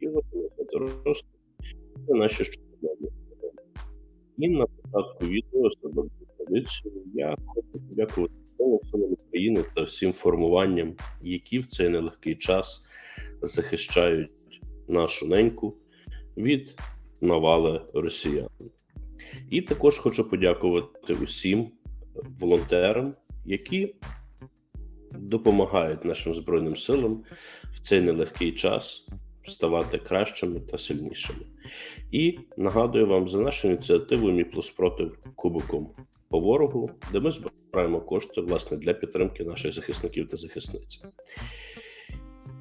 ігор, росту. Це наші щоденні. І на початку відео себе традицію я хочу подякувати силам України та всім формуванням, які в цей нелегкий час захищають нашу неньку від навали росіян. І також хочу подякувати усім волонтерам, які допомагають нашим збройним силам в цей нелегкий час ставати кращими та сильнішими. І нагадую вам за нашу ініціативу «Мій плюс против кубиком по ворогу, де ми збираємо кошти власне для підтримки наших захисників та захисниць.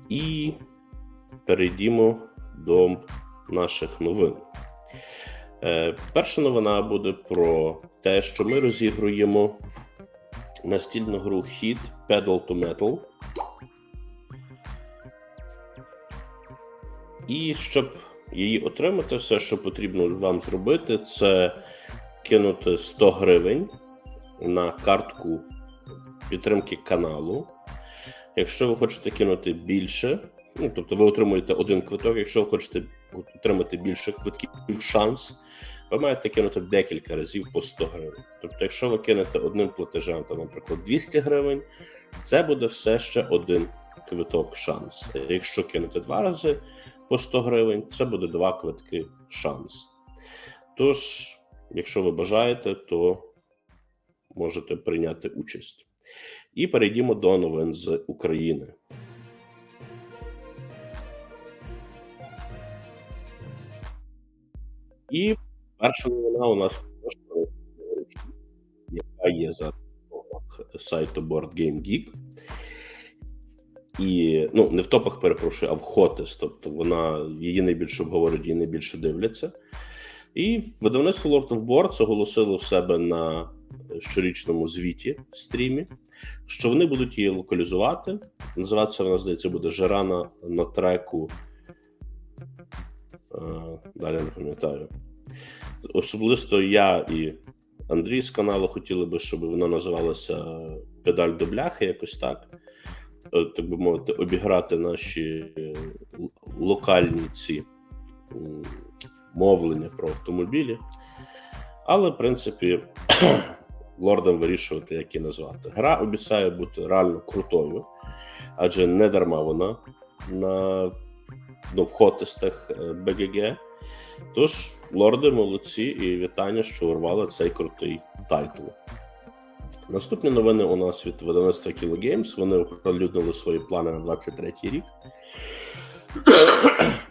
І перейдімо до наших новин. Е, перша новина буде про те, що ми розігруємо настільну гру Hit Pedal to Metal. І щоб її отримати, все, що потрібно вам зробити, це кинути 100 гривень на картку підтримки каналу. Якщо ви хочете кинути більше, ну тобто ви отримуєте один квиток, якщо ви хочете отримати більше квитків, шанс, ви маєте кинути декілька разів по 100 гривень. Тобто, якщо ви кинете одним платежем, то, наприклад, 200 гривень, це буде все ще один квиток шанс. Якщо кинути два рази по 100 гривень, це буде два квитки шанс. Тож, якщо ви бажаєте, то можете прийняти участь. І перейдімо до новин з України. І перша новина у нас яка є за сайту Board Game Geek. І ну не в топах перепрошую, а в Хотес. Тобто вона її найбільше обговорюють, її найбільше дивляться. І видавництво Lord of Boards оголосило в себе на щорічному звіті стрімі, що вони будуть її локалізувати. Називатися вона, здається, буде Жерана на треку. Е, далі не пам'ятаю. Особисто я і Андрій з каналу хотіли би, щоб вона називалася Педаль до бляхи, якось так. Е, так би мовити, обіграти наші локальні ці мовлення про автомобілі. Але, в принципі, лордам вирішувати, як її назвати. Гра обіцяє бути реально крутою, адже не дарма вона на ну, в хотистах БГГ. Тож, лорди молодці і вітання, що урвали цей крутий тайтл. Наступні новини у нас від видавництва Kilo Games. Вони оприлюднили свої плани на 23 рік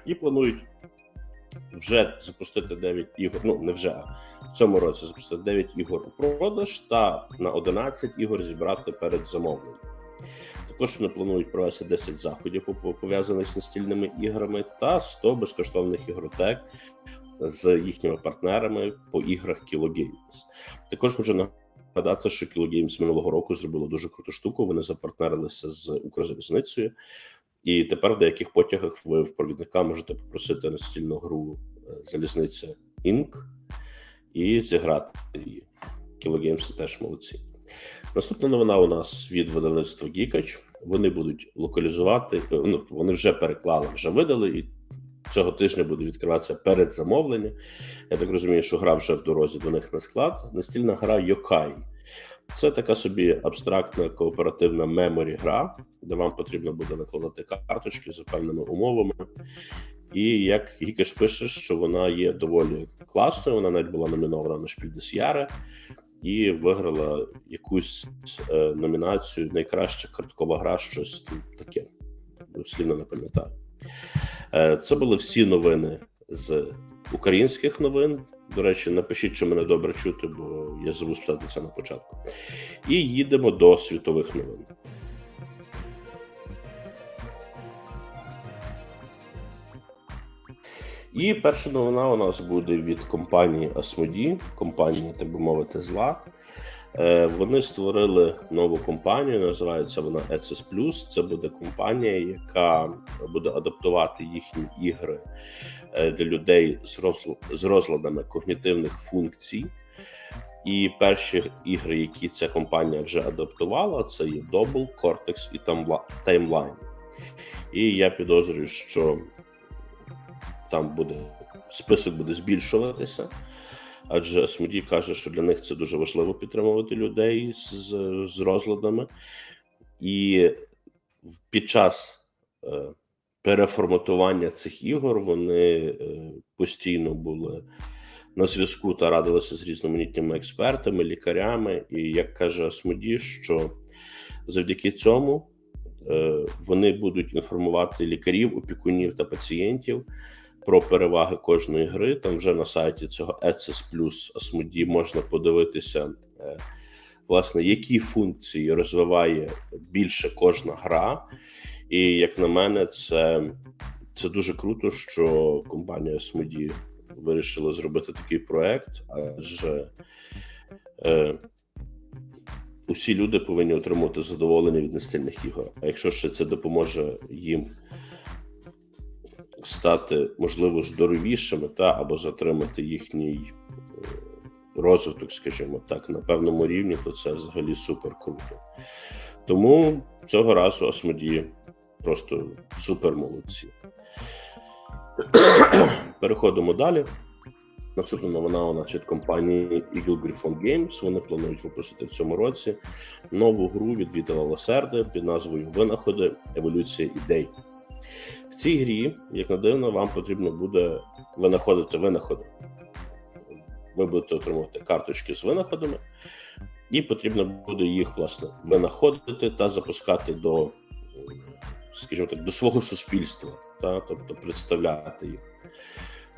і планують вже запустити 9 ігор. Ну, не вже, в цьому році запустити 9 ігор у продаж та на 11 ігор зібрати перед замовленням. Також вони планують провести 10 заходів, пов'язаних з настільними іграми, та 100 безкоштовних ігротек з їхніми партнерами по іграх Kilo Games. Також хочу нагадати, що Games минулого року зробило дуже круту штуку. Вони запартнерилися з Укрзалізницею, і тепер в деяких потягах ви в провідника можете попросити настільну гру е, Залізниця Інк і зіграти її. Games теж молодці. Наступна новина у нас від видавництва Гікач. Вони будуть локалізувати. Ну вони вже переклали, вже видали, і цього тижня буде відкриватися передзамовлення. Я так розумію, що гра вже в дорозі до них на склад. Настільна гра Йокай. Це така собі абстрактна кооперативна меморі гра, де вам потрібно буде накладати карточки за певними умовами. І як Гікеш пише, що вона є доволі класною, вона навіть була номінована на Шпільдесяре і виграла якусь е, номінацію Найкраща карткова гра, щось таке. Слівно не пам'ятаю. Е, це були всі новини з українських новин. До речі, напишіть, що мене добре чути, бо я забув спитати на початку. І їдемо до світових новин. І перша новина у нас буде від компанії Asmodee, компанії, так би мовити, зла. Е, вони створили нову компанію, називається вона ECS Plus. Це буде компанія, яка буде адаптувати їхні ігри е, для людей з розладами когнітивних функцій. І перші ігри, які ця компанія вже адаптувала, це є Double, Cortex і Timeline. І я підозрюю, що там буде список буде збільшуватися. Адже Смуді каже, що для них це дуже важливо підтримувати людей з, з розладами, і під час е, переформатування цих ігор вони е, постійно були на зв'язку та радилися з різноманітними експертами, лікарями. І як каже Асмоді, що завдяки цьому е, вони будуть інформувати лікарів, опікунів та пацієнтів про переваги кожної гри. Там вже на сайті цього ECS Plus Asmodee можна подивитися, е, власне, які функції розвиває більше кожна гра. І як на мене, це, це дуже круто, що компанія Asmodee вирішила зробити такий проект, адже е, усі люди повинні отримувати задоволення від настільних ігор. А якщо ще це допоможе їм стати, можливо, здоровішими та або затримати їхній е, розвиток, скажімо так, на певному рівні, то це взагалі супер круто. Тому цього разу Асмодії просто супер молодці. Переходимо далі. Наступна новина у нас від компанії Eagle Griffon Games. Вони планують випустити в цьому році нову гру від Вітала Ласерди під назвою Винаходи Еволюція ідей. В цій грі, як не дивно, вам потрібно буде винаходити винаходи. Ви будете отримувати карточки з винаходами, і потрібно буде їх, власне, винаходити та запускати до, скажімо так, до свого суспільства, та, тобто представляти їх.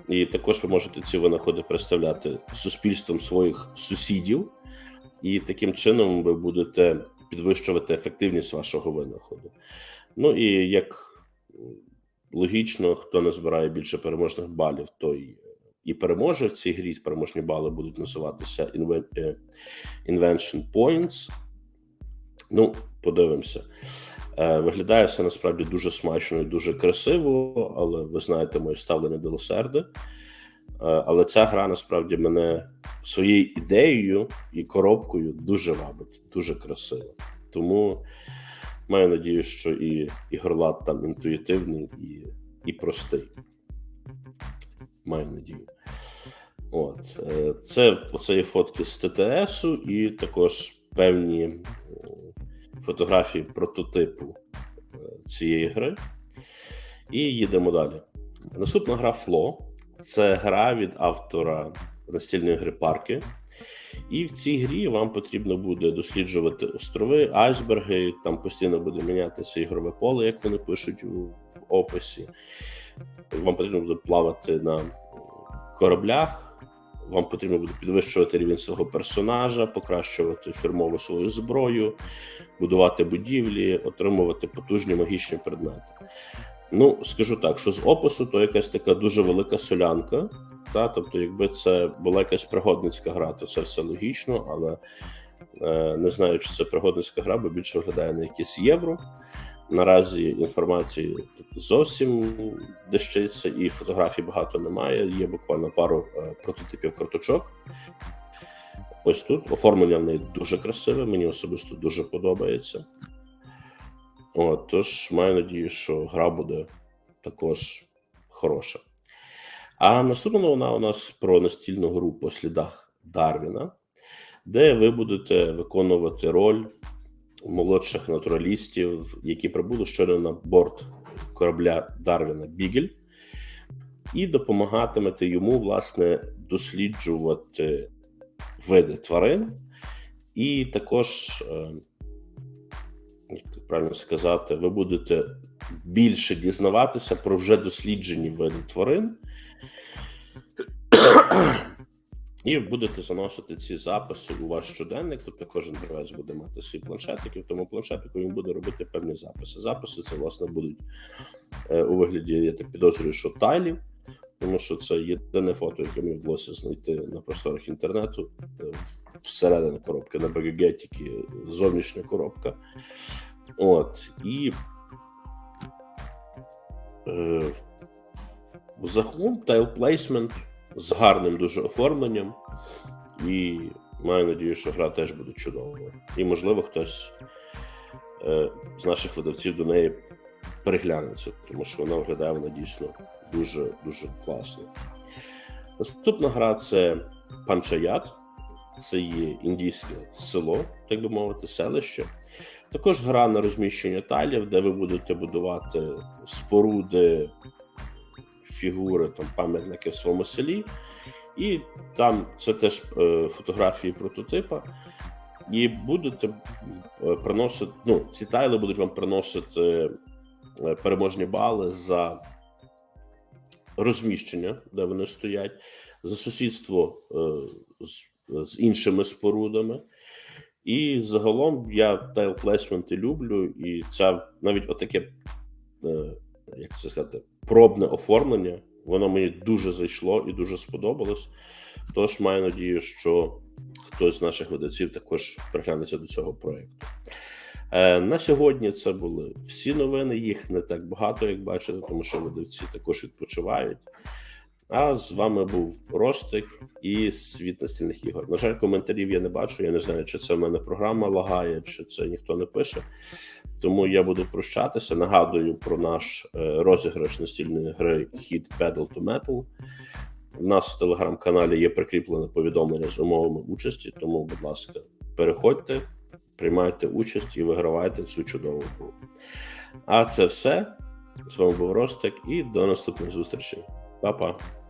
І також ви можете ці винаходи представляти суспільством своїх сусідів, і таким чином ви будете підвищувати ефективність вашого винаходу. Ну і як логічно, хто не збирає більше переможних балів, той і переможе в цій грі. Переможні бали будуть називатися е, Invention Points. Ну, подивимося. Е, виглядає все насправді дуже смачно і дуже красиво, але ви знаєте моє ставлення до Лосерди. Е, але ця гра насправді мене своєю ідеєю і коробкою дуже вабить, дуже красиво. Тому маю надію, що і ігрорлад там інтуїтивний і і простий. Маю надію. От. Е, це оце є фотки з ТТСу, і також певні фотографії прототипу е, цієї гри. І їдемо далі. Наступна гра Фло це гра від автора настільної гри парки. І в цій грі вам потрібно буде досліджувати острови, айсберги. Там постійно буде мінятися ігрове поле, як вони пишуть у описі. Вам потрібно буде плавати на кораблях. Вам потрібно буде підвищувати рівень свого персонажа, покращувати фірмову свою зброю, будувати будівлі, отримувати потужні магічні предмети. Ну, скажу так, що з опису то якась така дуже велика солянка. Та? Тобто, якби це була якась пригодницька гра, то це все логічно, але е, не знаю, чи це пригодницька гра, бо більше виглядає на якесь євро. Наразі інформації зовсім дещиться, і фотографій багато немає. Є буквально пару е, прототипів карточок. Ось тут оформлення в неї дуже красиве, мені особисто дуже подобається. От, Тож маю надію, що гра буде також хороша. А наступна новина у нас про настільну гру по слідах Дарвіна, де ви будете виконувати роль молодших натуралістів, які прибули щойно на борт корабля Дарвіна Бігель, і допомагатимете йому, власне, досліджувати види тварин, і також, е, як так правильно сказати, ви будете більше дізнаватися про вже досліджені види тварин. І будете заносити ці записи у ваш щоденник. Тобто кожен гравець буде мати свій планшетик, і в тому планшетику він буде робити певні записи. Записи це, власне, будуть е, у вигляді, я так підозрюю, що тайлів, тому що це єдине фото, яке мені вдалося знайти на просторах інтернету. Е, всередині коробки на БГГ, тільки зовнішня коробка. От. І е, загалом тайл плейсмент з гарним дуже оформленням, і маю надію, що гра теж буде чудовою. І, можливо, хтось е, з наших видавців до неї переглянеться, тому що вона виглядає вона дійсно дуже дуже класно. Наступна гра це Панчаят. Це є індійське село, так би мовити, селище. Також гра на розміщення талів, де ви будете будувати споруди, фігури, там, пам'ятники в своєму селі. І там це теж е, фотографії прототипа. І будете е, приносити, ну, ці тайли будуть вам приносити е, переможні бали за розміщення, де вони стоять, за сусідство з, з іншими спорудами. І загалом я тайл плейсменти люблю, і це навіть отаке, як це сказати, пробне оформлення. Воно мені дуже зайшло і дуже сподобалось. Тож маю надію, що хтось з наших видавців також приглянеться до цього проєкту. Е, на сьогодні це були всі новини. Їх не так багато, як бачите, тому що видавці також відпочивають. А з вами був Ростик і світ настільних ігор. На жаль, коментарів я не бачу. Я не знаю, чи це в мене програма лагає, чи це ніхто не пише. Тому я буду прощатися. Нагадую про наш е, розіграш настільної гри Hit Pedal to Metal. У нас в телеграм-каналі є прикріплене повідомлення з умовами участі. Тому, будь ласка, переходьте, приймайте участь і вигравайте цю чудову гру. А це все. З вами був Ростик, і до наступних зустрічей. Па-па.